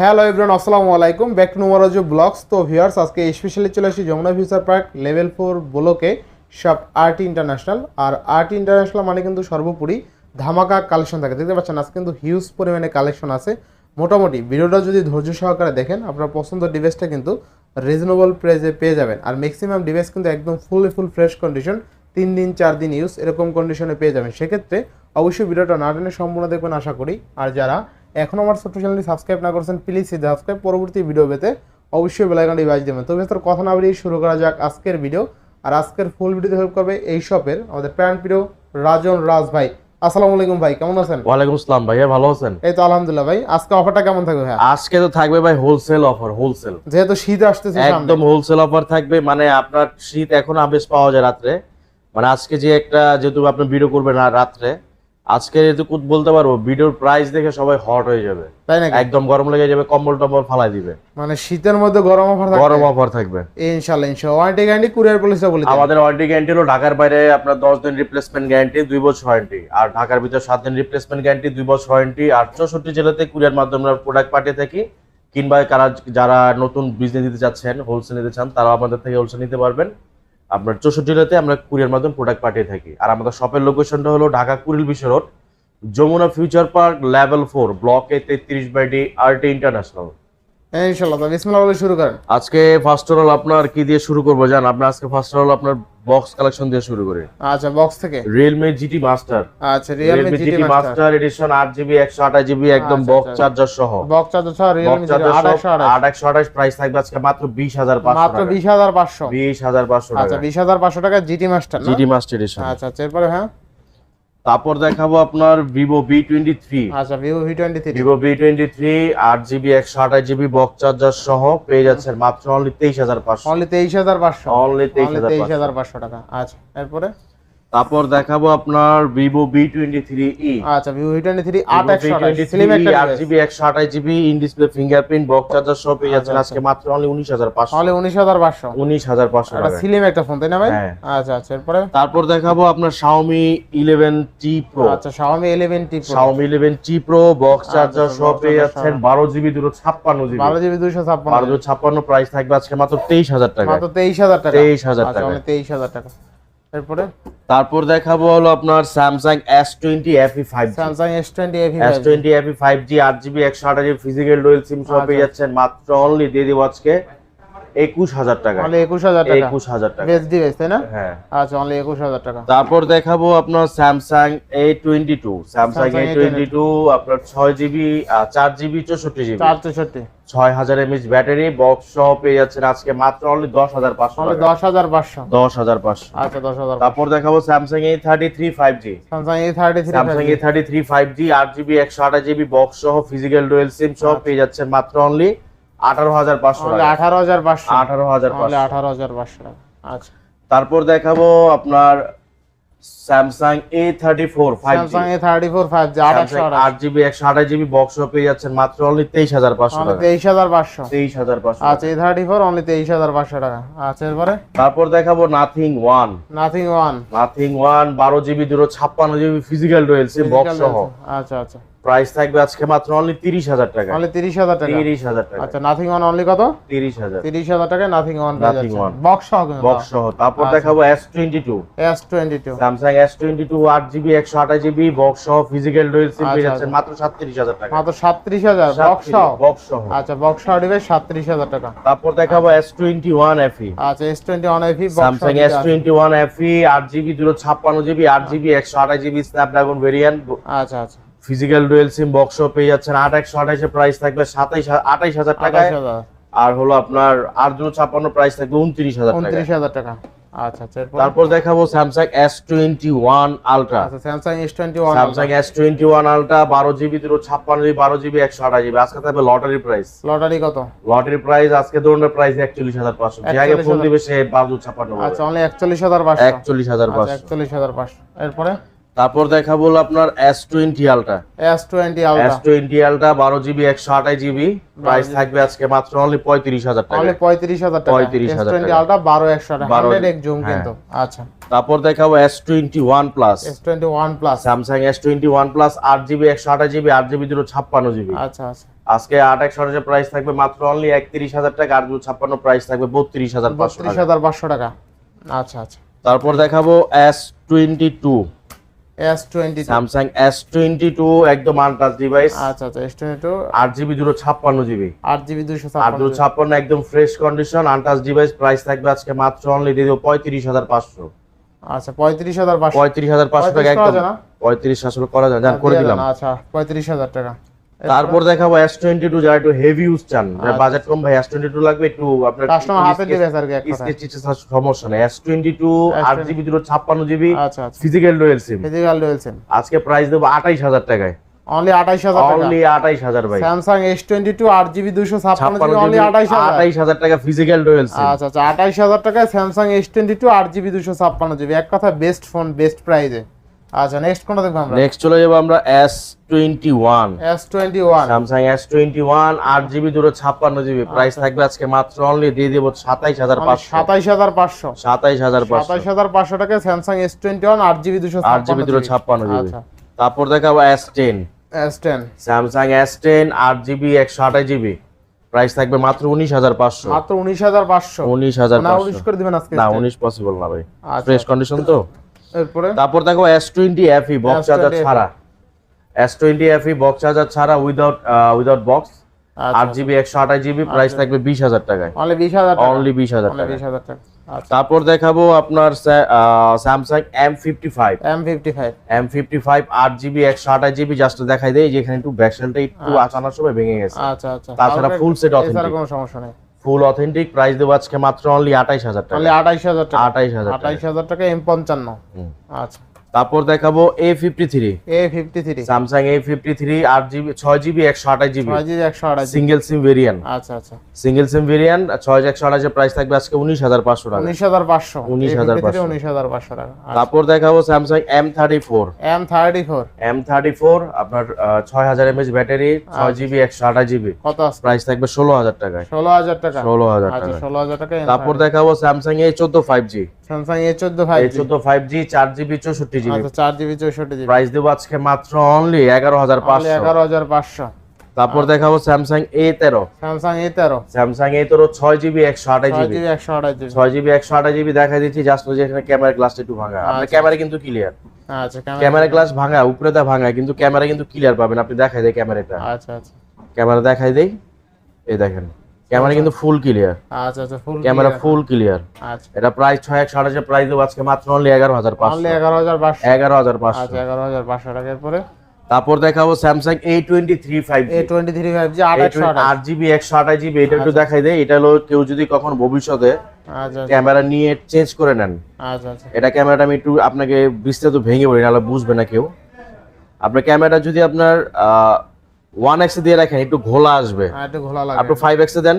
Hello everyone আসসালামু আলাইকুম back to নোমারাজ ব্লগস তো ভিউয়ার্স আজকে স্পেশালি চলে আসি Jamuna future park level four ব্লকে সব আরটি ইন্টারন্যাশনাল আর আরটি ইন্টারন্যাশনাল মানে কিন্তু সর্বোপরি ধামাকা কালেকশন থাকে। দেখতে পাচ্ছেন, আজকে কিন্তু হিউজ পরিমাণে কালেকশন আছে। মোটামুটি ভিডিওটা যদি ধৈর্য সহকারে দেখেন, আপনার পছন্দ ডিভাইসটা কিন্তু রিজনেবল প্রাইসে পেয়ে যাবেন। আর ম্যাক্সিমাম ডিভাইস কিন্তু একদম ফুললি ফুল ফ্রেশ কন্ডিশন তিন দিন, চার দিন ইউজ এরকম কন্ডিশনে পেয়ে যাবেন। সেক্ষেত্রে অবশ্যই ভিডিওটা না টেনে সম্পূর্ণ দেখবেন, আশা করি। আর যারা এখনও আমার ছোট্ট চ্যানেলটি সাবস্ক্রাইব না করছেন প্লিজ সাবস্ক্রাইব পরবর্তী ভিডিও পেতে অবশ্যই বেলাইকানটি বাজ দেবেন। তো ভেতর কথা না বেরিয়ে শুরু করা যাক আজকের ভিডিও আর আজকের ফুল ভিডিওতে হেল্প করবে এই শপের আমাদের প্যান প্রিয় রাজন রাজ ভাই। আসসালামু আলাইকুম ভাই কেমন আছেন? ওয়ালাইকুম আসসালাম ভাইয়া ভালো আছেন? এই তো আলহামদুলিল্লাহ ভাই আজকে অফারটা কেমন থাকবে ভাই আজকে তো থাকবে ভাই হোলসেল অফার হোলসেল যেহেতু শীত আসতেছে একদম হোলসেল অফার থাকবে মানে আপনার শীত এখন আবেশ পাওয়া যায় রাত্রে। মানে আজকে যে একটা যেহেতু আপনি ভিডিও করবেন না রাত্রে আজকে যেহেতু বলতে পারব ভিডিওর প্রাইস দেখে সবাই হট হয়ে যাবে। তাই না একদম গরম লেগে যাবে কম্বল টম্বল ফালাই দিবে। মানে শীতের মধ্যে গরম অফার থাকবে? গরম অফার থাকবে। ইনশাআল্লাহ ইনশাআল্লাহ। ওয়ারেন্টি গ্যারান্টি কুরিয়ার পলিসিটা বলি আমাদের ওয়ারেন্টি গ্যারান্টি হলো ঢাকার বাইরে আপনার দশ দিন রিপ্লেসমেন্ট গ্যারান্টি দুই বছর ওয়ারেন্টি আর ঢাকার ভিতরে সাত দিন রিপ্লেসমেন্ট গ্যারান্টি দুই বছর ওয়ারেন্টি আর চৌষট্টি জেলাতে কুরিয়ার মাধ্যমে আমরা প্রোডাক্ট পাঠিয়ে থাকি। কিংবা যারা নতুন বিজনেস নিতে চাচ্ছেন হোলসেল নিতে চান তারা আমাদের থেকে হোলসেল নিতে পারবেন। আপনার চৌষট্টি জেলাতে আমরা কুরিয়ার মাধ্যমে প্রোডাক্ট পাঠিয়ে থাকি। আর আমাদের শপের লোকেশনটা হলো Dhaka Kuril Bishwa road Jamuna future park level four block তেত্রিশ বাই ডি আরটি ইন্টারন্যাশনাল ইনশাআল্লাহ বিসমিল্লাহ বলে শুরু করেন। আজকে ফার্স্ট অল আপনার কি দিয়ে শুরু করব জান? আমরা আজকে ফার্স্ট অল আপনার বক্স কালেকশন দিয়ে শুরু করি আচ্ছা বক্স থেকে? আচ্ছা এডিশন একশো আঠাশ জিবি একদম আচ্ছা, বক্স আচ্ছা। চার্জার সহ। বক্স চার্জার সহ বক্স চার্জার 2828 আট একশো আঠাশ। প্রাইস থাকবে আজকে মাত্র বিশ হাজার মাত্র পাঁচশো বিশ হাজার পাঁচশো। বিশ হাজার পাঁচশো আচ্ছা টাকা বিশ হাজার পাঁচশো টাকা GT master GT master edition আচ্ছা আচ্ছা এরপরে হ্যাঁ? তারপর দেখাবো আপনার ভিভো ভি টোয়েন্টি থ্রি আচ্ছা Vivo V twenty three Vivo V twenty three আট জিবি একশো আঠাশ জিবি বক্স চার্জার সহ পেয়ে যাচ্ছেন মাত্র অনলি তেইশ হাজার পাঁচশো। অনলি তেইশ হাজার পাঁচশো। অনলি তেইশ হাজার পাঁচশো টাকা। আচ্ছা এরপরে? তারপর দেখাবো আপনার Vivo V twenty three E আচ্ছা ভিভো ভি টোয়েন্টি থ্রি আট একটা আট জিবি একশো আঠাশ GB in display fingerprint box charger পেয়ে যাচ্ছেন। আচ্ছা, আজকে মাত্র অনলি উনিশ হাজার পাঁচশো। অনলি উনিশ হাজার পাঁচশো। উনিশ হাজার পাঁচশো একটা টাকা। স্লিম একটা ফোন তাই না ভাই? হ্যাঁ। আচ্ছা আচ্ছা এরপরে? তারপর দেখাবো আপনার Xiaomi 11T Pro আচ্ছা Xiaomi 11T Pro Xiaomi 11T Pro box charger আচ্ছা, সহ box পেয়ে যাচ্ছেন। বারো জিবি দুটো ছাপ্পান্ন জিবি বারো জিবি দুইশো ছাপ্পান্ন। বারো ছাপ্পান্ন প্রাইস থাকবে আজকে মাত্র তেইশ হাজার টাকা মাত্র তেইশ হাজার টাকা। 23,000 আচ্ছা, টাকা। only তেইশ হাজার টাকা। এরপরে তারপর দেখাবো হলো আপনার Samsung S twenty FE five Samsung S twenty FE S twenty FE five G আট জিবি একশো আঠাশ ফিজিক্যাল ডুয়েল সিম সহ পেয়ে আচ্ছা। যাচ্ছেন। মাত্র অনলি দিয়ে দিব আজকে। একুশ হাজার টাকা। একুশ হাজার টাকা। একুশ হাজার টাকা। তাই না? হ্যাঁ। আচ্ছা অনলি একুশ হাজার টাকা। তারপর দেখাবো আপনার Samsung A twenty two Samsung A twenty two আপনার ছয় জিবি চার জিবি চৌষট্টি জিবি চার চৌষট্টি। ছয় হাজার এমএচ ব্যাটারি বক্স সহ পেয়ে যাচ্ছেন আজকে মাত্র অনলি দশ হাজার পাঁচশো দশ হাজার পাঁচশো। দশ হাজার পাঁচশো। আচ্ছা দশ হাজার তারপর দেখাবো Samsung A thirty three five G Samsung A thirty three Samsung A thirty three five G আট জিবি একশো আঠাশ জিবি বক্স সহ ফিজিক্যাল ডুয়েল সিম সহ আচ্ছা। পেয়ে যাচ্ছেন মাত্র অনলি আঠারো হাজার পাঁচশো আঠারো হাজার পাঁচশো। আঠারো হাজার আঠারো হাজার পাঁচশো। টাকা আচ্ছা। তারপর দেখাবো আপনার Samsung A thirty four five Samsung A thirty four five G আট একশো আঠাশ। আট জিবি একশো আঠাশ জিবি বক্স পেয়ে যাচ্ছেন মাত্র অনলি তেইশ হাজার পাঁচশো তেইশ হাজার পাঁচশো। তেইশ হাজার পাঁচশো আচ্ছা এ থার্টি ফোর অনলি তেইশ হাজার পাঁচশো টাকা। আচ্ছা এরপরে? তারপর দেখাবো Nothing one Nothing one Nothing one বারো জিবি দুটো ছাপ্পান্ন জিবি ফিজিক্যাল রয়েছে বক্স সহ। আচ্ছা আচ্ছা। প্রাইস থাকবে আজকে মাত্র অনলি তিরিশ হাজার টাকা। অনলি তিরিশ হাজার টাকা। তিরিশ হাজার টাকা। আচ্ছা নাথিং ওয়ান অনলি কত? তিরিশ হাজার। তিরিশ হাজার টাকা Nothing one Nothing one। Box সহ বক্স সহ। তারপর আচ্ছা। দেখাবো S twenty two S twenty two Samsung S twenty two আট জিবি একশো আঠাশ জিবি বক্স সহ ফিজিক্যাল ডুয়েল সিম পেয়ে আচ্ছা, যাচ্ছেন মাত্র সাতত্রিশ হাজার টাকা। মাত্র সাতত্রিশ হাজার। বক্স সহ? বক্স সহ। আচ্ছা বক্স সহ দিবে সাতত্রিশ হাজার টাকা। তারপর দেখাবো এস টোয়েন্টি ওয়ান এফি আচ্ছা S twenty one FE Samsung S twenty one FE আট জিবি দুটো ছাপ্পান্ন জিবি আট জিবি একশো আঠাশ জিবি স্ন্যাপড্রাগন ভেরিয়েন্ট আচ্ছা আচ্ছা। ফিজিক্যাল ডুয়েল সিম বক্স পেয়ে যাচ্ছেন আট একশো আঠাশের প্রাইস থাকবে সাতাইশ আঠাইশ হাজার টাকায়। আর হলো আপনার আর দুটো ছাপ্পান্ন প্রাইস থাকবে উনত্রিশ হাজার উনত্রিশ হাজার টাকা। আচ্ছা আচ্ছা তারপর দেখাবো Samsung S twenty one ultra আচ্ছা Samsung S twenty one Samsung S twenty one ultra বারো জিবি দুটো ছাপ্পান্ন জিবি বারো জিবি একশো আঠাশ জিবি আজকে থাকবে লটারি প্রাইস লটারি কত? লটারি প্রাইস আজকে ধরনের প্রাইস একচল্লিশ হাজার পাঁচশো। যে আগে ফোন দিবে সে বারো ছাপ্পান্ন আচ্ছা অনলি একচল্লিশ হাজার পাঁচশো। একচল্লিশ হাজার আচ্ছা পাঁচশো একচল্লিশ হাজার পাঁচশো। এরপরে? তারপর দেখাবো হলো আপনার S twenty ultra S twenty S ultra twenty ultra বারো জিবি একশো আঠাশ জিবি। প্রাইস থাকবে আজকে মাত্র অনলি পঁয়ত্রিশ হাজার টাকা। অনলি পঁয়ত্রিশ হাজার টাকা। 35,000 এস টাকা। আলট্রা বারো একশো 12 এক জুম হ্যাঁ। কিন্তু। আচ্ছা। তারপর দেখাবো S twenty one plus S twenty one plus Samsung S twenty one plus আট জিবি একশো আঠাশ জিবি আট জিবি দুটো ছাপ্পান্ন জিবি। আচ্ছা আচ্ছা। আজকে আট একশো আঠাশের প্রাইস থাকবে মাত্র অনলি একত্রিশ হাজার টাকা আর দুটো ছাপ্পান্ন প্রাইস থাকবে বত্রিশ হাজার বত্রিশ টাকা। হাজার পাঁচশো টাকা। আচ্ছা আচ্ছা। তারপর দেখাবো S twenty two S twenty Samsung S twenty two একদম আনটাচ ডিভাইস আচ্ছা আচ্ছা এস টোয়েন্টি টু আট জিবি দুটো ছাপ্পান্ন জিবি আট জিবি দুশো আর দুটো ছাপ্পান্ন একদম fresh condition untouch device price থাকবে আজকে মাত্র অনলি দিয়ে দেবো পঁয়ত্রিশ হাজার পাঁচশো। আচ্ছা পঁয়ত্রিশ হাজার পাঁচশো। পঁয়ত্রিশ হাজার পাঁচশো টাকা 35 একদম। যায় না? পঁয়ত্রিশ আসলে করা যায় জান করে দিলাম। আচ্ছা পঁয়ত্রিশ হাজার টাকা। তারপর দেখাবো এস টোয়েন্টি টু যারা একটু হেভি ইউজ চান আচ্ছা। বাজেট কম ভাই এস টোয়েন্টি টু লাগবে একটু আপনার সমস্যা নেই। এস টোয়েন্টি টু আট জিবি দুটো ছাপ্পান্ন জিবি আচ্ছা আচ্ছা। Physical dual SIM physical dual SIM আজকে প্রাইস দেবো আঠাইশ হাজার টাকায়। অনলি আঠাইশ হাজার টাকা। অনলি আঠাইশ হাজার ভাই। জিবি দুশো ছাপ্পান্ন ছাপ্পান্ন অনলি জিবি আঠাইশ হাজার। আঠাইশ হাজার টাকা ফিজিক্যাল ডুয়েল সিম আচ্ছা আচ্ছা আঠাইশ হাজার টাকায় জিবি দুশো ছাপ্পান্ন জিবি এক কথা বেস্ট ফোন বেস্ট প্রাইজে আচ্ছা নেক্সট কোনটা দেখব আমরা? নেক্সট চলে যাব আমরা S twenty one S twenty one Samsung S twenty one আট জিবি দুটো ছাপ্পান্ন জিবি প্রাইস থাকবে আজকে মাত্র অনলি দিয়ে দেবো সাতাইশ হাজার পাঁচশো। সাতাইশ হাজার পাঁচশো। সাতাইশ হাজার পাঁচশো। সাতাইশ হাজার পাঁচশো টাকায় স্যামসাং এস টোয়েন্টি ওয়ান আট জিবি দুশো আট জিবি দুটো ছাপ্পান্ন আচ্ছা। তারপর দেখাবো S ten S ten Samsung S ten আট জিবি একশো আঠাশ জিবি প্রাইস থাকবে মাত্র উনিশ হাজার পাঁচশো। মাত্র উনিশ হাজার পাঁচশো। উনিশ হাজার না পাঁচশো উনিশ করে দিবেন আজকে না উনিশ পসিবল না ভাই। আচ্ছা। ফ্রেশ কন্ডিশন তো? এরপরে? তারপর দেখো S twenty F E box S20 charger ছাড়া। S twenty F E box charger ছাড়া উইদাউট উইদাউট বক্স আচ্ছা আট জিবি একশো আঠাশ জিবি প্রাইস থাকবে বিশ হাজার টাকায়। অনলি বিশ হাজার টাকা? অনলি বিশ হাজার টাকা। আচ্ছা। তারপর দেখাবো আপনার Samsung M fifty five M fifty five M fifty five আট জিবি একশো আঠাশ জিবি জাস্ট দেখাই দেয় যেখানে একটু ব্যাকসেলটা একটু আচানোর সময় ভেঙে গেছে। আচ্ছা আচ্ছা। তাছাড়া ফুল সেট authentic। কোনো সমস্যা নেই। ফুল অথেন্টিক প্রাইস দেবো আজকে মাত্র অনলি আঠাইশ হাজার টাকা। অনলি আঠাইশ হাজার টাকা। আঠাইশ হাজার টাকা। আঠাইশ হাজার টাকা এম পঞ্চান্ন। আচ্ছা। তারপর দেখাবো A fifty three A fifty three Samsung A fifty three আট জিবি। ছয় জিবি একশো আঠাশ জিবি। একশো আঠাশ সিঙ্গেল সিম ভেরিয়েন্ট আচ্ছা আচ্ছা। সিঙ্গেল সিম ভেরিয়েন্ট ছয় একশো আঠাশের প্রাইস থাকবে আজকে উনিশ হাজার পাঁচশো টাকা। উনিশ হাজার পাঁচশো। 19,500 উনিশ হাজার পাঁচশো টাকা। তারপর দেখাবো Samsung M thirty four M thirty four M thirty four আপনার ছয় হাজার এমএচ ব্যাটারি ছয় জিবি একশো আঠাশ জিবি। কত আছে? প্রাইস থাকবে ষোলো হাজার টাকায়। ষোলো হাজার টাকা। ষোলো হাজার আচ্ছা টাকা ষোলো হাজার টাকা তারপর দেখাবো স্যামসাং এ চোদ্দ ফাইভ জি স্যামসাং এ চোদ্দ ফাইভ চোদ্দ ফাইভ জি চার জিবি চৌষট্টি জিবি আচ্ছা চার জিবি চৌষট্টি জিবি প্রাইস দেবো আজকে মাত্র অনলি এগারো হাজার পাঁচশো। এগারো হাজার পাঁচশো। তারপর দেখাবো স্যামসাং এ তেরো স্যামসাং এ তেরো স্যামসাং এ তেরো ছয় জিবি একশো আঠাশ জিবি একশো আঠাশ জিবি ছয় জিবি একশো আঠাশ জিবি দেখা দিচ্ছি জাস্ট যে এখানে ক্যামেরা গ্লাসটা একটু ভাঙা। আপনার আচ্ছা। ক্যামেরা কিন্তু ক্লিয়ার আচ্ছা ক্যামেরা ক্যামেরা গ্লাস ভাঙা উপরে তা ভাঙা কিন্তু ক্যামেরা কিন্তু ক্লিয়ার পাবেন। আপনি দেখাই দেয় ক্যামেরাটা আচ্ছা আচ্ছা। ক্যামেরা দেখাই দেই। এই দেখেন। ক্যামেরা কিন্তু ফুল ক্লিয়ার আচ্ছা আচ্ছা ফুল ক্যামেরা ফুল ক্লিয়ার আচ্ছা। এটা প্রাইস ছয় একশো আঠাশের প্রাইস দেবো আজকে মাত্র অনলি এগারো হাজার অনলি পাঁচশো এগারো হাজার পাঁচশো। এগারো হাজার পাঁচশো। আচ্ছা এগারো হাজার পাঁচশো টাকার পরে তারপর দেখাবো Samsung A twenty three five A twenty three five G আঠাশশো আঠাশ আট জিবি একশো আঠাশ জিবি এটা একটু দেখাই দেয় এটা হলো কেউ যদি কখন ভবিষ্যতে আচ্ছা ক্যামেরা নিয়ে চেঞ্জ করে নেন। আচ্ছা আচ্ছা। এটা ক্যামেরাটা আমি একটু আপনাকে বিস্তারিত ভেঙে বলি নাহলে বুঝবে না কেউ। আপনার ক্যামেরাটা যদি আপনার ওয়ান এক্সে দিয়ে রাখেন একটু ঘোলা আসবে। একটু ঘোলা লাগে। আপনি ফাইভ এক্সে দেন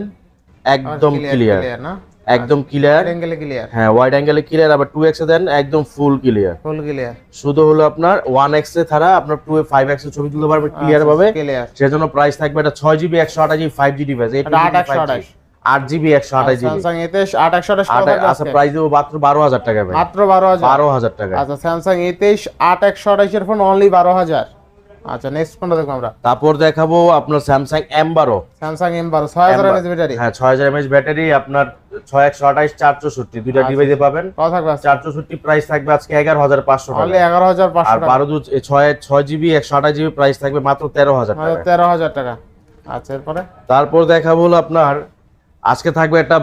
একদম ক্লিয়ার না? একদম ক্লিয়ার অ্যাঙ্গেলে ক্লিয়ার হ্যাঁ ওয়াইড অ্যাঙ্গেলে ক্লিয়ার আবার টু এক্সে দেন একদম ফুল ক্লিয়ার ফুল ক্লিয়ার শুধু হলো আপনার ওয়ান এক্সে ছাড়া আপনার টু ফাইভ এক্সে ছবি তুলতে পারবে আচ্ছা, ক্লিয়ার ভাবে। সেজন্য প্রাইস থাকবে এটা ছয় জিবি একশো আঠাশ জিবি ফাইভ জি ডিভাইস এটা আট একশো আঠাশ। আট জিবি একশো আঠাশ জিবি স্যামসাং এতে আট একশো আঠাশ কত থাকবে আচ্ছা প্রাইস দেবো মাত্র বারো হাজার টাকা ভাই। মাত্র বারো হাজার। বারো হাজার টাকা। আচ্ছা স্যামসাং এ তেইশ আট একশো আঠাশের ফোন অনলি বারো হাজার। আচ্ছা নেক্সট ফোনটা দেখব আমরা? তারপর দেখাবো আপনার স্যামসাং এম বারো স্যামসাং এম বারো ছয় হাজার এমএচ ব্যাটারি হ্যাঁ ছয় হাজার এমএচ ব্যাটারি আপনার ছয় একশো আঠাশ চার চৌষট্টি দুইটা আচ্ছা। ডিভাইসে পাবেন। থাকবে আজকে? চার চৌষট্টি প্রাইস থাকবে আজকে এগারো হাজার পাঁচশো টাকা। এগারো হাজার পাঁচশো আর বারো ছয় ছয় জিবি একশো আঠাশ জিবি প্রাইস থাকবে মাত্র তেরো হাজার তেরো হাজার টাকা। আচ্ছা এরপরে? তারপর দেখাবো আপনার আজকে থাকবে একটা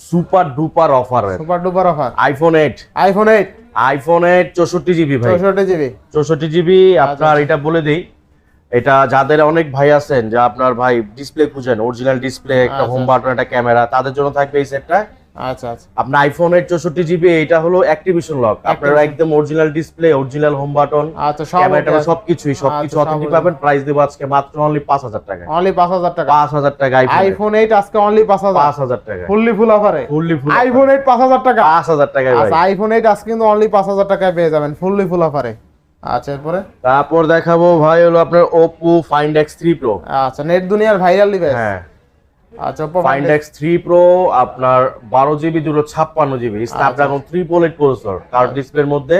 super duper offer super duper offer. IPhone eight iPhone eight iPhone eight চৌষট্টি জিবি ভাই। চৌষট্টি জিবি চৌষট্টি জিবি আপনার এটা বলে দিই এটা যাদের অনেক ভাই আছেন যা আপনার ভাই ডিসপ্লে খুঁজেন অরিজিনাল ডিসপ্লে একটা আচ্ছা। হোম বাটন একটা ক্যামেরা তাদের জন্য থাকবে এই সেটটা আচ্ছা আচ্ছা। আপনার আইফোন এর চৌষট্টি জিবি এটা হলো অ্যাক্টিভেশন লক আপনার একদম original display original home button আচ্ছা ক্যামেরা সবকিছুই সবকিছু আচ্ছা, অথেন্টিক পাবেন। প্রাইস দেবো আজকে মাত্র অনলি পাঁচ হাজার টাকা অনলি পাঁচ হাজার টাকা। পাঁচ হাজার টাকা আইফোন আইফোন এইট আজকে অনলি পাঁচ হাজার। পাঁচ হাজার টাকা। ফুললি ফুল অফারে ফুললি ফুল আইফোন এইট পাঁচ হাজার টাকা। পাঁচ হাজার টাকা আচ্ছা আইফোন এইট আজকে কিন্তু অনলি পাঁচ হাজার টাকায় পেয়ে যাবেন। ফুললি ফুল অফারে আচ্ছা এরপরে? তারপর দেখাবো ভাই হলো আপনার Oppo Find X three Pro আচ্ছা নেট দুনিয়ার ভাইরাল ডিভাইস হ্যাঁ। আচ্ছা ফাইন্ড এক্স থ্রি প্রো আপনার বারো জিবি দুটো ছাপ্পান্ন জিবি স্ন্যাপড্রাগন প্রসেসর কার ডিসপ্লের মধ্যে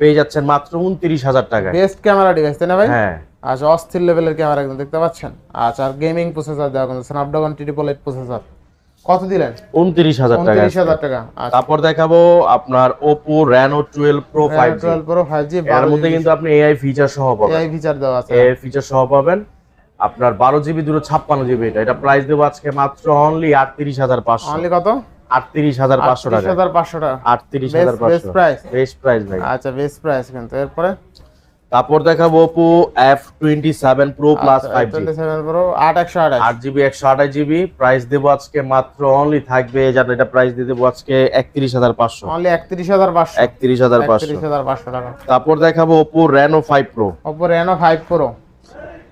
পেয়ে যাচ্ছেন মাত্র উনত্রিশ হাজার টাকায়। বেস্ট ক্যামেরা ডিভাইস তাই না ভাই? হ্যাঁ। আচ্ছা অস্থির লেভেলের ক্যামেরা দেখতে পাচ্ছেন। আচ্ছা আর গেমিং প্রসেসর দেওয়া কিন্তু স্ন্যাপড্রাগন ট্রিপল এইট প্রসেসর কত দিলেন? উনত্রিশ হাজার টাকা উনত্রিশ হাজার টাকা আচ্ছা। তারপর দেখাবো আপনার Oppo Reno twelve pro five twelve pro five G এর মধ্যে কিন্তু আপনি এআই ফিচার সহ পাবেন। এআই ফিচার দেওয়া আছে। এআই ফিচার সহ পাবেন। আপনার বারো জিবি দুটো ছাপ্পান্ন জিবি এটা। এটা প্রাইস দেবো আজকে মাত্র অনলি আটত্রিশ হাজার পাঁচশো। অনলি কত? আটত্রিশ হাজার পাঁচশো টাকা হাজার পাঁচশো টাকা। আটত্রিশ হাজার পাঁচশো। প্রাইস বেস্ট প্রাইস ভাই। আচ্ছা বেস্ট প্রাইস কিন্তু। এরপরে? তারপর দেখাবো Oppo F twenty seven pro plus five twenty seven pro আট একশো আঠাশ। আট জিবি একশো আঠাশ জিবি। প্রাইস দেবো আজকে মাত্র অনলি থাকবে যাতে এটা প্রাইস দিয়ে দেবো আজকে একত্রিশ হাজার পাঁচশো। অনলি একত্রিশ হাজার পাঁচশো। একত্রিশ হাজার পাঁচশো। হাজার পাঁচশো টাকা। তারপর দেখাবো Oppo Reno five pro Oppo Reno five pro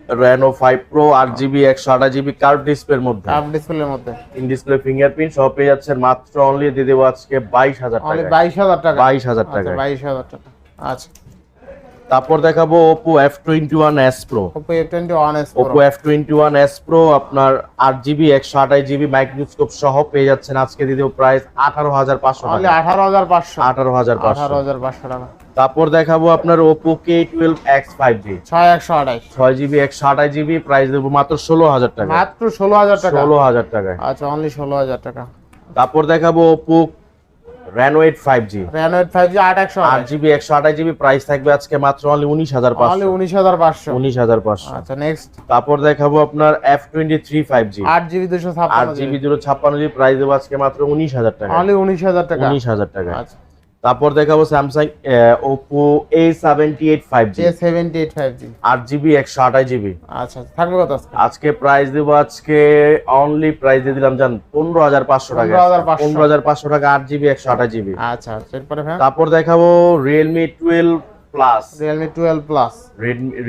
Reno five pro আট জিবি একশো আঠাশ জিবি কার্ভ ডিসপ্লের মধ্যে। টাপ ডিসপ্লের মধ্যে। ইন ডিসপ্লে ফিঙ্গারপ্রিন্ট সব পেয়ে যাচ্ছেন মাত্র অনলি দিয়ে দেবো আজকে বাইশ হাজার অনলি টাকা বাইশ হাজার টাকা। বাইশ হাজার আচ্ছা টাকা বাইশ হাজার টাকা। আচ্ছা। তারপর দেখাবো one S pro Oppo F twenty one S pro আপনার আট জিবি একশো আঠাশ জিবি মাইক্রোস্কোপ সহ পেয়ে যাচ্ছেন আজকে দিয়ে দেবো প্রাইস আঠারো হাজার পাঁচশো অনলি টাকা। আঠারো হাজার পাঁচশো। আঠারো হাজার পাঁচশো। আঠারো হাজার পাঁচশো টাকা। তারপর দেখাবো আপনার Oppo K twelve X five G ছয় একশো আঠাশ। ছয় জিবি একশো আঠাশ জিবি প্রাইস দেবো মাত্র ষোলো হাজার টাকা। মাত্র ষোলো হাজার টাকা? ষোলো হাজার টাকায়। আচ্ছা অনলি ষোলো হাজার টাকা। তারপর দেখাবো Oppo eight five G Reno eight five G আট একশো আট জিবি একশো আঠাশ জিবি প্রাইস থাকবে আজকে মাত্র অনলি উনিশ হাজার পাঁচশো। উনিশ হাজার পাঁচশো। উনিশ হাজার পাঁচশো। আচ্ছা নেক্সট তারপর দেখাবো আপনার F twenty three five G আট জিবি দুশো আট জিবি দুটো ছাপ্পান্ন জিবি প্রাইস দেবো আজকে মাত্র উনিশ হাজার টাকা। অনলি উনিশ হাজার টাকা। উনিশ হাজার টাকা। আচ্ছা। তারপর দেখাবো Samsung Oppo A seventy eight five G seventy eight five G আট জিবি একশো আঠাশ জিবি আচ্ছা থাকবে কত আজকে? প্রাইস দেবো আজকে অনলি প্রাইস দিয়ে দিলাম জান পনেরো হাজার পাঁচশো টাকা। 15,500 পনেরো হাজার পাঁচশো টাকা আট জিবি একশো আঠাশ জিবি আচ্ছা আচ্ছা তারপর দেখাবো Realme twelve plus Realme twelve plus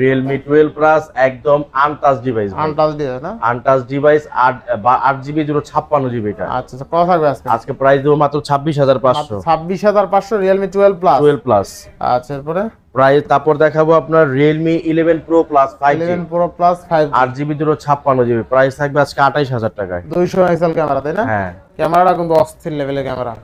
Realme twelve plus একদম আনটাচ ডিভাইস আনটাচ ডিভাইস না? আনটাচ ডিভাইস আট বা আট জিবি দুটো ছাপ্পান্ন জিবি এটা। আচ্ছা আচ্ছা কত থাকবে আজকে? আজকে প্রাইস দেবো মাত্র ছাব্বিশ হাজার পাঁচশো। ছাব্বিশ হাজার পাঁচশো Realme twelve plus twelve plus আচ্ছা এরপরে? প্রাইস তারপর দেখাবো আপনার Realme eleven pro plus five eleven pro plus five আট জিবি দুটো ছাপ্পান্ন জিবি প্রাইস থাকবে আজকে আঠাইশ হাজার টাকায়। দুইশো মেগাপিক্সেল ক্যামেরা তাই না? হ্যাঁ। ক্যামেরাটা কিন্তু অস্থির লেভেলের ক্যামেরা।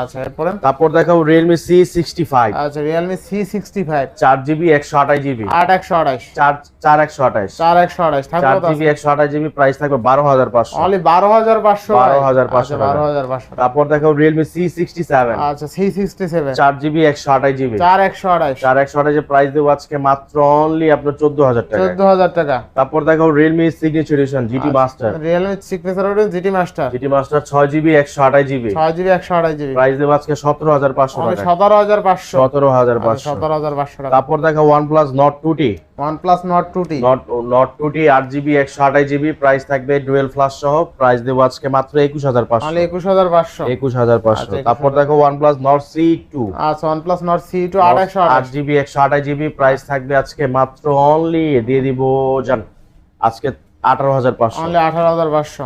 আচ্ছা এরপরে তারপর দেখাবো Realme C65 আচ্ছা Realme C65 4GB 128GB 8128 4 4128 4128 থাকবে 4GB 128GB প্রাইস থাকবে 12500 অনলি 12500 12500 12500 তারপর দেখাবো Realme C67 আচ্ছা C67 4GB 128GB 4128 4128 প্রাইস দেবো আজকে মাত্র অনলি আপনার 14000 টাকা 14000 টাকা তারপর দেখাবো Realme Signature Edition GT Master Realme Signature Edition GT Master GT Master 6GB 128GB 6GB 128GB price দেবো আজকে সতেরো হাজার পাঁচশো অনলি টাকা সতেরো হাজার পাঁচশো। সতেরো হাজার পাঁচশো। সতেরো হাজার পাঁচশো টাকা। তারপর দেখা টু টি নট নট টু টি আট জিবি একশো আঠাশ জিবি প্রাইস থাকবে ডুয়েল ফ্লাশ সহ। প্রাইস দেবো আজকে মাত্র একুশ হাজার পাঁচশো। অনলি একুশ হাজার পাঁচশো। একুশ হাজার পাঁচশো। আচ্ছা, 21,500 তারপর দেখো নট সি টু আচ্ছা আট জিবি একশো আঠাশ জিবি প্রাইস থাকবে আজকে মাত্র অনলি দিয়ে দিব জান আজকে আঠারো হাজার পাঁচশো। অনলি আঠারো হাজার পাঁচশো।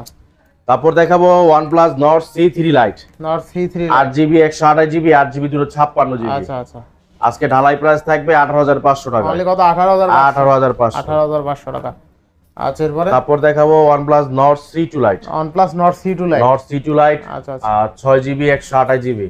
তারপর দেখাবো OnePlus Nord C3 Lite Nord C3 8GB 128GB 8GB 256GB আচ্ছা আচ্ছা আজকে ঢালাই প্রাইস থাকবে 18500 টাকা তাহলে কত 18500 18500 টাকা আচ্ছা এরপরে তারপর দেখাবো OnePlus Nord C2 Lite OnePlus Nord C2 Lite Nord C2 Lite আচ্ছা আচ্ছা 6GB 128GB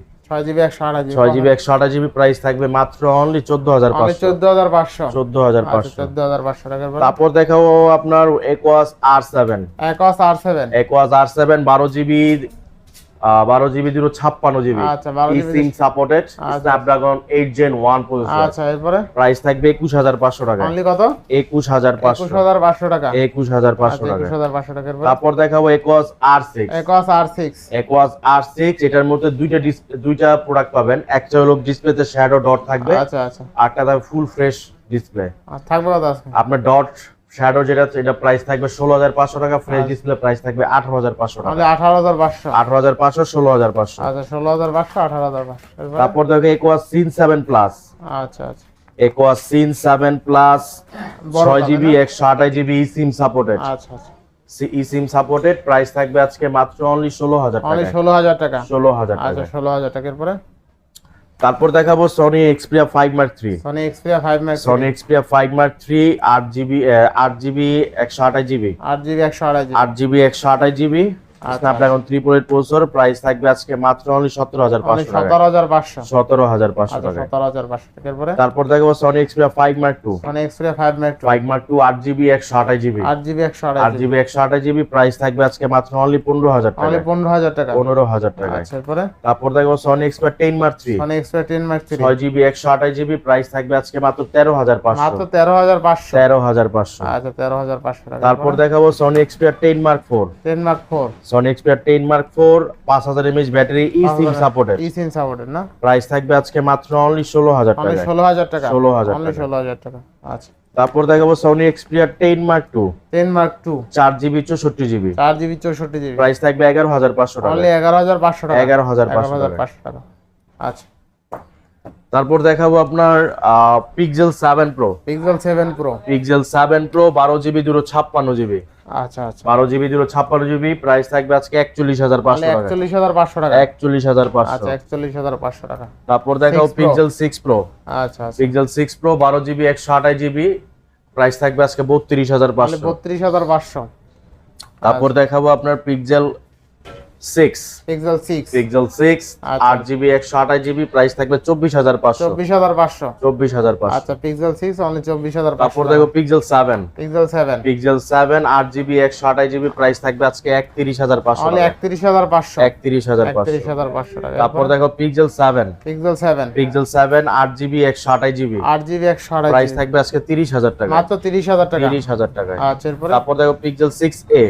ছয় জিবি একশো আঠাশ জিবি প্রাইস থাকবে মাত্র অনলি চোদ্দ হাজার চোদ্দ হাজার পাঁচশো। চোদ্দ হাজার আচ্ছা পাঁচশো চোদ্দ হাজার পাঁচশো টাকার তারপর দেখাবো আপনার Aquos R seven X R seven Aquos R seven বারো জিবি বারো জিবি দুটো ছাপ্পান্ন জিবি। আচ্ছা, 12 GB SIM supported Snapdragon eight Gen one processor আচ্ছা এরপরে? প্রাইস থাকবে একুশ হাজার পাঁচশো টাকা। অনলি কত? একুশ হাজার পাঁচশো। হাজার পাঁচশো টাকা। একুশ হাজার পাঁচশো আচ্ছা টাকা। হাজার পাঁচশো পরে তারপর দেখাবো একোয়াস আর সিক্স একস আর সিক্স একোয়াস আর সিক্স এটার মধ্যে দুইটা দুইটা প্রোডাক্ট পাবেন। একটা হলো ডিসপ্লেতে শ্যাডো ডট থাকবে। আচ্ছা আচ্ছা। আরটা থাকবে ফুল ফ্রেশ ডিসপ্লে আর থাকবে আপনার ডট শ্যাডো যেটা এটা প্রাইস থাকবে ষোলো হাজার পাঁচশো টাকা ফ্রেশ আচ্ছা। ডিসপ্লে প্রাইস থাকবে আঠারো হাজার পাঁচশো টাকা। অনলি আঠারো হাজার পাঁচশো। আঠারো হাজার পাঁচশো ষোলো হাজার পাঁচশো। আচ্ছা ষোলো হাজার পাঁচশো আঠারো হাজার পাঁচশো? তারপর দেখো একোয়াস সিন সেভেন প্লাস আচ্ছা আচ্ছা। একোয়াস সিন সেভেন প্লাস বড় ছয় জিবি? একশো আঠাশ জিবি সিম সাপোর্টেড আচ্ছা আচ্ছা। ই সিম সাপোর্টেড প্রাইস থাকবে আজকে মাত্র অনলি ষোলো হাজার অনলি টাকা ষোলো হাজার টাকা। ষোলো হাজার আচ্ছা টাকা ষোলো হাজার টাকার পরে? তারপর দেখাবো Sony Xperia five mark three Sony Xperia five mark Sony Xperia five mark three আট জিবি আট জিবি একশো আঠাশ জিবি আট জিবি একশো আঠাশ জিবি আট জিবি একশো আঠাশ জিবি। স্ন্যাপড্রাগন থ্রি প্রোয়ের প্রসেসর প্রাইস থাকবে আজকে মাত্র অনলি সতেরো হাজার অনলি পাঁচশো টাকা সতেরো হাজার পাঁচশো। সতেরো হাজার পাঁচশো আচ্ছা টাকা সতেরো হাজার পাঁচশো। টাকার পরে তারপর দেখাবো Sony Xperia five mark two Sony Xperia five max five mark two আট জিবি একশো আঠাশ জিবি আট জিবি একশো আট জিবি একশো আঠাশ জিবি প্রাইস থাকবে আজকে মাত্র অনলি পনেরো হাজার অনলি টাকা পনেরো হাজার টাকা। পনেরো হাজার টাকা আচ্ছা তারপর দেখব Sony expert ten mark three Sony Xperia ten max three ছয় জিবি একশো আঠাশ জিবি প্রাইস থাকবে আজকে মাত্র তেরো হাজার মাত্র পাঁচশো তেরো হাজার পাঁচশো। তেরো হাজার পাঁচশো। আচ্ছা তেরো হাজার পাঁচশো তারপর দেখাবো Sony Xperia ten mark four ten mark four Sony Xperia ten mark four পাঁচ হাজার mAh battery eSIM supported eSIM supported না? প্রাইস থাকবে আজকে মাত্র অনলি ষোলো হাজার অনলি টাকা ষোলো হাজার টাকা? 16,000 অনলি টাকা। ষোলো হাজার টাকা আচ্ছা। তারপর দেখাবো Sony Xperia ten mark two ten mark two চার জিবি চৌষট্টি জিবি চার জিবি চৌষট্টি জিবি প্রাইস থাকবে এগারো হাজার পাঁচশো টাকা অনলি এগারো হাজার পাঁচশো টাকা। এগারো হাজার এগারো পাঁচশো হাজার টাকা পাঁচশো টাকা। আচ্ছা। তারপর দেখাবো আপনার Pixel seven pro Pixel seven pro Pixel seven pro বারো জিবি দুটো ছাপ্পান্ন জিবি আচ্ছা আচ্ছা। বারো জিবি ছাপ্পান্ন জিবি প্রাইস থাকবে আজকে একচল্লিশ হাজার পাঁচশো টাকা। একচল্লিশ হাজার পাঁচশো টাকা। একচল্লিশ হাজার পাঁচশো। আচ্ছা একচল্লিশ হাজার পাঁচশো টাকা। তারপর দেখাও 6 পিক্সেল সিক্স প্রো আচ্ছা আচ্ছা। পিক্সেল সিক্স প্রো বারো জিবি একশো আঠাশ জিবি প্রাইস থাকবে আজকে বত্রিশ হাজার পাঁচশো। বত্রিশ হাজার পাঁচশো। তারপর দেখাবো আপনার Pixel six Pixel six Pixel six আচ্ছা। আট জিবি একশো আঠাশ জিবি প্রাইস থাকবে চব্বিশ হাজার পাঁচশো। চব্বিশ হাজার পাঁচশো। চব্বিশ হাজার পাঁচশো। আচ্ছা পিক্সেল সিক্স অনলি চব্বিশ হাজার তারপর দেখো Pixel seven Pixel seven Pixel seven আট জিবি একশো আঠাশ জিবি প্রাইস থাকবে আজকে একত্রিশ হাজার পাঁচশো অনলি একত্রিশ হাজার পাঁচশো। একত্রিশ হাজার একত্রিশ হাজার পাঁচশো টাকা তারপর দেখো Pixel seven Pixel seven Pixel seven আট জিবি একশো আঠাশ জিবি আট জিবি একশো আড়াই প্রাইস থাকবে আজকে তিরিশ হাজার টাকা মাত্র তিরিশ হাজার টাকা। তিরিশ হাজার টাকায়। আচ্ছা তারপর দেখো Pixel six A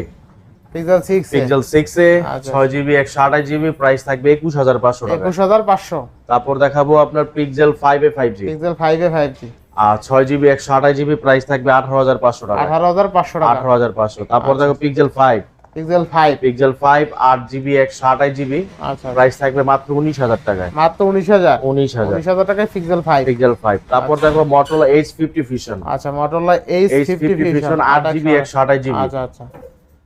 Pixel six Pixel six A আচ্ছা। ছয় জিবি একশো আঠাশ জিবি প্রাইস থাকবে একুশ হাজার পাঁচশো টাকা। একুশ হাজার পাঁচশো। তারপর দেখাবো আপনার Pixel five A five G Pixel five A five G আর ছয় জিবি একশো আঠাশ জিবি প্রাইস থাকবে আঠারো হাজার পাঁচশো টাকা। আঠারো হাজার পাঁচশো টাকা। আঠারো হাজার পাঁচশো। তারপর দেখো Pixel five Pixel five Pixel five আট জিবি একশো আঠাশ জিবি আচ্ছা প্রাইস থাকবে মাত্র উনিশ হাজার টাকায়। মাত্র উনিশ হাজার। উনিশ হাজার। উনিশ হাজার টাকায় পিক্সেল ফাইভ পিক্সেল ফাইভ তারপর দেখো আচ্ছা Motorola edge edge fifty fifty fusion আট জিবি একশো আঠাশ জিবি আচ্ছা আচ্ছা।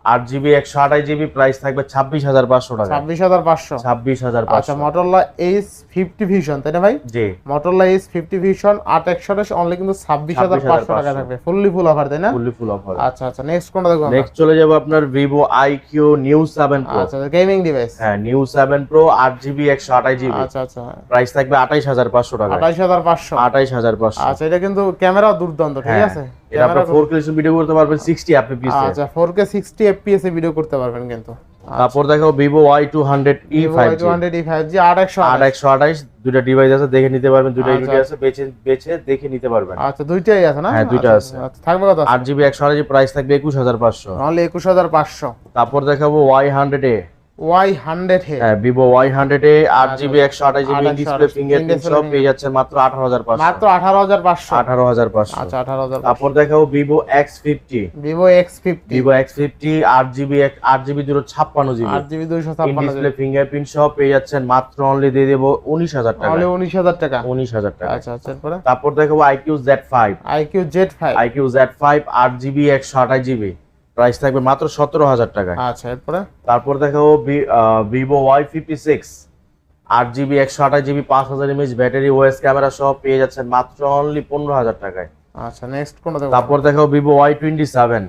আট জিবি একশো আঠাশ জিবি প্রাইস থাকবে ছাব্বিশ হাজার পাঁচশো টাকা। ছাব্বিশ হাজার পাঁচশো। ছাব্বিশ হাজার আচ্ছা পাঁচশো মটোরোলা এইচ ফিফটি ভিশন তাই না ভাই? জি। মটোরোলা এইচ ফিফটি ভিশন আট একশো অনলি কিন্তু ছাব্বিশ হাজার পাঁচশো টাকা থাকবে। ফুললি ফুল অফার তাই না? ফুললি ফুল অফার আচ্ছা আচ্ছা নেক্সট কোনটা দেখব নেক্সট চলে যাব আপনার Vivo I Q new seven pro আচ্ছা গেমিং ডিভাইস হ্যাঁ নিউ সেভেন প্রো আট জিবি একশো আঠাশ জিবি আচ্ছা আচ্ছা। প্রাইস থাকবে আঠাইশ হাজার পাঁচশো টাকা আঠাইশ হাজার পাঁচশো। আঠাইশ হাজার পাঁচশো। আচ্ছা এটা কিন্তু ক্যামেরা দুর্দান্ত ঠিক হ্যাঁ। আছে? এটা ফোর কে ভিডিও করতে পারবেন সিক্সটি এফপিএস আচ্ছা ফোর কে সিক্সটি এফপিএস এ ভিডিও করতে পারবেন কিন্তু। তারপর দেখো একশো আঠাইশ দুটা ডিভাইস আছে দেখে নিতে পারবেন দুটা আচ্ছা। ইউনিট আছে বেছে বেছে দেখে নিতে পারবেন। আচ্ছা দুইটাই আছে না? হ্যাঁ, দুইটা আচ্ছা, আছে। আচ্ছা, থাকবে কত আট জিবি একশো আঠাশ প্রাইস থাকবে একুশ হাজার পাঁচশো। অনলি একুশ হাজার পাঁচশো। তারপর দেখাবো ওয়াই এ সব পেয়ে যাচ্ছে মাত্র 18500 মাত্র 18500 18500 আচ্ছা 18500 তারপর দেখাও Vivo X50 Vivo X50 Vivo X50 8GB GB 256GB 8GB 256GB fingerprint সব পেয়ে যাচ্ছেন মাত্র অনলি দিয়ে টাকা। অনলি 19000 টাকা। 19000 টাকা। আচ্ছা আচ্ছা তারপর দেখাবো IQ Z5 IQ Z5 IQ Z5 8GB price থাকবে মাত্র সতেরো হাজার টাকা আচ্ছা এরপরে? তারপর দেখাবো ভিভো ওয়াই ফিফটি সিক্স আট জিবি একশো আঠাশ জিবি পাঁচ হাজার এমএচ ব্যাটারি ওএস ক্যামেরা সহ পেয়ে যাচ্ছেন মাত্র অনলি পনেরো হাজার টাকায়। আচ্ছা নেক্সট কোনটা তারপর দেখাবো Vivo Y twenty seven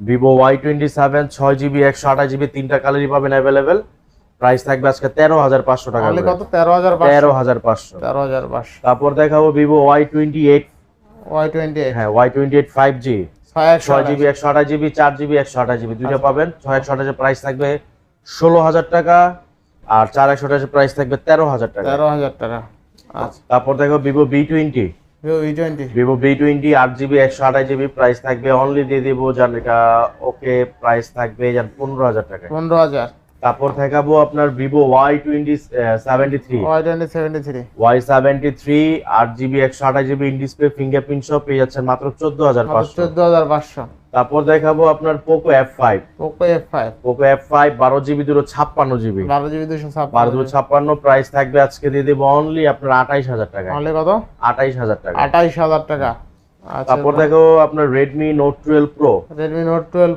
Vivo Y twenty seven ছয় জিবি একশো আঠাশ জিবি তিনটা কালারই পাবেন অ্যাভেলেবেল প্রাইস থাকবে আজকে তেরো হাজার পাঁচশো টাকা কত? তেরো হাজার তেরো হাজার পাঁচশো। তেরো হাজার পাঁচশো। তারপর দেখাবো Vivo Y twenty eight Y twenty হ্যাঁ Y twenty eight five G ছয় জিবি একশো আঠাশ জিবি চার জিবি একশো আঠাশ জিবি দুইটা আচ্ছা। পাবেন। ছয় একশো আঠাশের প্রাইস থাকবে ষোলো হাজার টাকা আর চার একশো আঠাশের প্রাইস থাকবে তেরো হাজার টাকা। তেরো হাজার টাকা। আচ্ছা। তারপর দেখো Vivo B twenty Vivo B twenty আট জিবি একশো আঠাশ জিবি প্রাইস থাকবে। অনলি দিয়ে দিব এটা ওকে প্রাইস থাকবে পনেরো হাজার টাকা পনেরো হাজার। তারপর দেখাবো আপনার Vivo Y twenty seventy three Y twenty seventy three Y seventy three আট জিবি একশো আঠাশ জিবি ইন ডিসপ্লে ফিঙ্গারপ্রিন্ট সব পেয়ে যাচ্ছেন মাত্র চোদ্দ হাজার পাঁচশো। চোদ্দ হাজার পাঁচশো। তারপর দেখাবো আপনার Poco F five Poco F five Poco F five বারো জিবি দুটো ছাপ্পান্ন জিবি বারো জিবি দুশো বারো দুটো ছাপ্পান্ন প্রাইস থাকবে আজকে দিয়ে দেবো অনলি আপনার আঠাইশ হাজার টাকা অনলি কত? আঠাইশ হাজার টাকা আঠাইশ হাজার টাকা। তারপর দেখো আপনার pro Redmi note twelve pro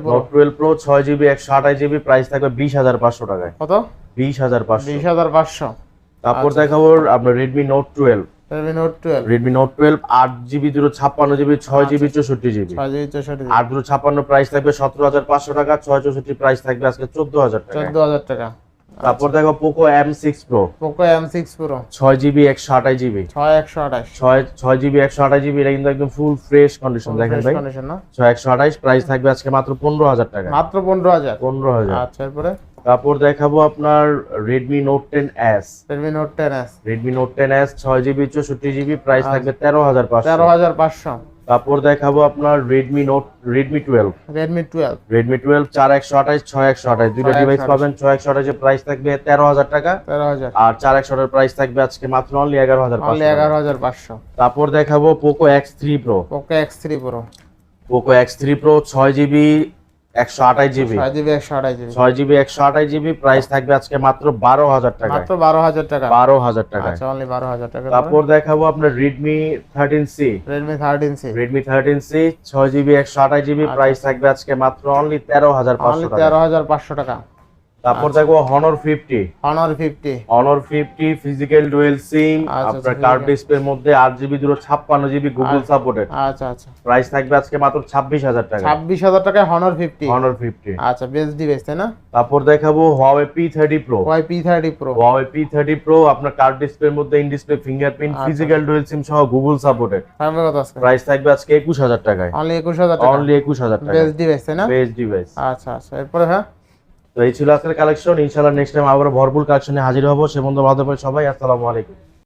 note twelve pro ছয় জিবি একশো আঠাশ জিবি প্রাইস থাকবে বিশ হাজার পাঁচশো টাকায়। কত? বিশ হাজার পাঁচশো। বিশ হাজার পাঁচশো। তারপর আচ্ছা। দেখাবো আপনার Redmi note twelve Redmi note twelve Redmi note twelve আট জিবি দুটো ছাপ্পান্ন জিবি ছয় জিবি চৌষট্টি জিবি ছয় জিবি চৌষট্টি আট দুটো ছাপ্পান্ন প্রাইস থাকবে সতেরো হাজার পাঁচশো টাকা ছয় চৌষট্টি প্রাইস থাকবে আজকে চোদ্দ হাজার টাকা। চোদ্দ হাজার টাকা। আচ্ছা। তারপর দেখো Poco M six pro Poco M six pro ছয় জিবি একশো আঠাশ জিবি ছয় একশো আঠাশ। ছয় ছয় জিবি একশো আঠাশ জিবি এটা কিন্তু একদম ফুল ফ্রেশ কন্ডিশন দেখেন ভাই? ছয় একশো আঠাশ প্রাইস থাকবে আজকে মাত্র পনেরো হাজার টাকা। মাত্র পনেরো হাজার। পনেরো হাজার। আচ্ছা এরপরে? তারপর দেখাবো আপনার Redmi note ten এসডমি note ten S. Redmi note ten S ছয় জিবি চৌষট্টি জিবি প্রাইস আচ্ছা। থাকবে 13500 13500 তারপর দেখাবো আপনার Redmi note Redmi twelve Redmi twelve Redmi twelve চার একশো আঠাশ ছয় একশো আঠাশ। দুটো 6 ডিভাইস পাবেন ছয় একশো আঠাশের প্রাইস থাকবে তেরো হাজার টাকা। তেরো হাজার। আর চার একশো আঠাশ প্রাইস থাকবে আজকে মাত্র অনলি এগারো হাজার অনলি এগারো হাজার পাঁচশো। তারপর দেখাবো Poco X three pro Poco X three pro Poco X three pro ছয় জিবি একশো আঠাশ জিবি। ছয় জিবি একশো আঠাশ জিবি প্রাইস থাকবে আজকে মাত্র বারো হাজার টাকা মাত্র বারো হাজার টাকা। বারো হাজার টাকা আচ্ছা অনলি বারো হাজার টাকা। তারপর দেখাবো আপনার Redmi thirteen C Redmi thirteen C Redmi thirteen C ছয় জিবি একশো আঠাশ জিবি প্রাইস থাকবে আজকে মাত্র অনলি তেরো হাজার পাঁচশো তেরো হাজার পাঁচশো টাকা। তারপর দেখব Honor fifty Honor fifty Honor fifty physical dual SIM আচ্ছা, আপনার আচ্ছা, কার্ড। ডিসপ্লের মধ্যে আট জিবি দুটো ছাপ্পান্ন জিবি গুগল সাপোর্টেড আচ্ছা আচ্ছা। প্রাইস থাকবে আজকে মাত্র ছাব্বিশ হাজার টাকা। ছাব্বিশ হাজার টাকায় হনর ফিফটি হনর ফিফটি আচ্ছা বেস্ট ডিভাইস তাই না? তারপর দেখাবো Huawei P thirty pro Y P thirty pro Huawei P thirty pro আপনার কার্ড ডিসপ্লের মধ্যে ইন ডিসপ্লে ফিঙ্গারপ্রিন্ট আচ্ছা। ফিজিক্যাল ডুয়েল সিম সহ গুগল সাপোর্টেড প্রাইস থাকবে আজকে একুশ হাজার টাকায়। অনলি একুশ হাজার টাকা। অনলি একুশ হাজার টাকা বেস্ট ডিভাইস তাই না? বেস্ট ডিভাইস আচ্ছা আচ্ছা এরপরে হ্যাঁ? তো এই ছিল আজকের কালেকশন ইনশাআল্লাহ নেক্সট টাইম আবার ভরপুর কালেকশনে হাজির হব। সে বন্ধু ভালো সবাই। আসসালামু আলাইকুম।